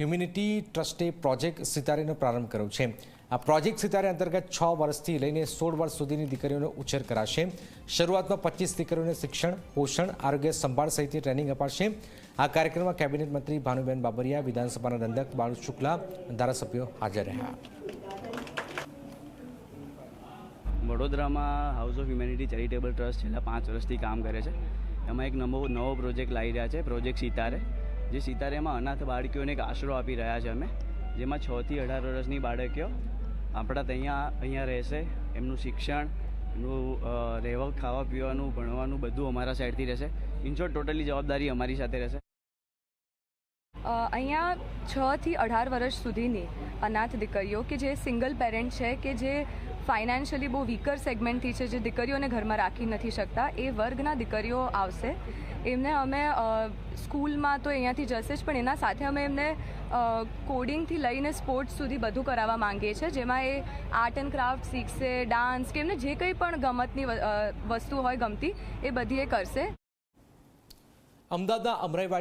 Humanity ટ્રસ્ટે project સિતારેનો પ્રારંભ કર્યો છે. આ પ્રોજેક્ટ સિતારે અંતર્ગત છ વર્ષથી લઈને સોળ વર્ષ સુધીની દીકરીઓનો ઉછેર કરાશે. શરૂઆતમાં પચીસ દીકરીઓને શિક્ષણ, પોષણ, આરોગ્ય સંભાળ સહિતની ટ્રેનિંગ અપાશે. આ કાર્યક્રમમાં કેબિનેટ મંત્રી ભાનુબેન બાબરિયા, વિધાનસભાના દંડક બાળુ શુક્લા, ધારાસભ્યો હાજર રહ્યા. વડોદરામાં House of Humanity Charitable Trust છેલ્લા પાંચ વર્ષથી કામ કરે છે. એમાં એક નવો નવો પ્રોજેક્ટ લાવી રહ્યા છે પ્રોજેક્ટ સિતારે. જે સિતારેમાં અનાથ બાળકીઓને એક આશરો આપી રહ્યા છે અમે, જેમાં છથી અઢાર વર્ષની બાળકીઓ આપણા ત્યાં અહીંયા રહેશે. એમનું શિક્ષણ, એમનું રહેવા, ખાવા પીવાનું, ભણવાનું બધું અમારા સાઈડથી રહેશે. ઇનશોર્ટ ટોટલી જવાબદારી અમારી સાથે રહેશે. અહીંયા છ થી અઢાર વર્ષ સુધીની અનાથ દીકરીઓ કે જે સિંગલ પેરેન્ટ છે કે જે ફાઇનાન્શિયલી બહુ વીકર સેગમેન્ટથી છે, જે દીકરીઓને ઘરમાં રાખી નથી શકતા. એ વર્ગના દીકરીઓ આવશે. એમને અમે સ્કૂલમાં તો અહીંયાથી જશે જ, પણ એના સાથે અમે એમને કોડિંગથી લઈને સ્પોર્ટ્સ સુધી બધું કરાવવા માંગીએ છીએ, જેમાં એ આર્ટ એન્ડ ક્રાફ્ટ શીખશે ડાન્સ કે એમને જે કંઈ પણ ગમતની વસ્તુ હોય ગમતી, એ બધી એ કરશે. અમદાવાદના અમરાઈવાડી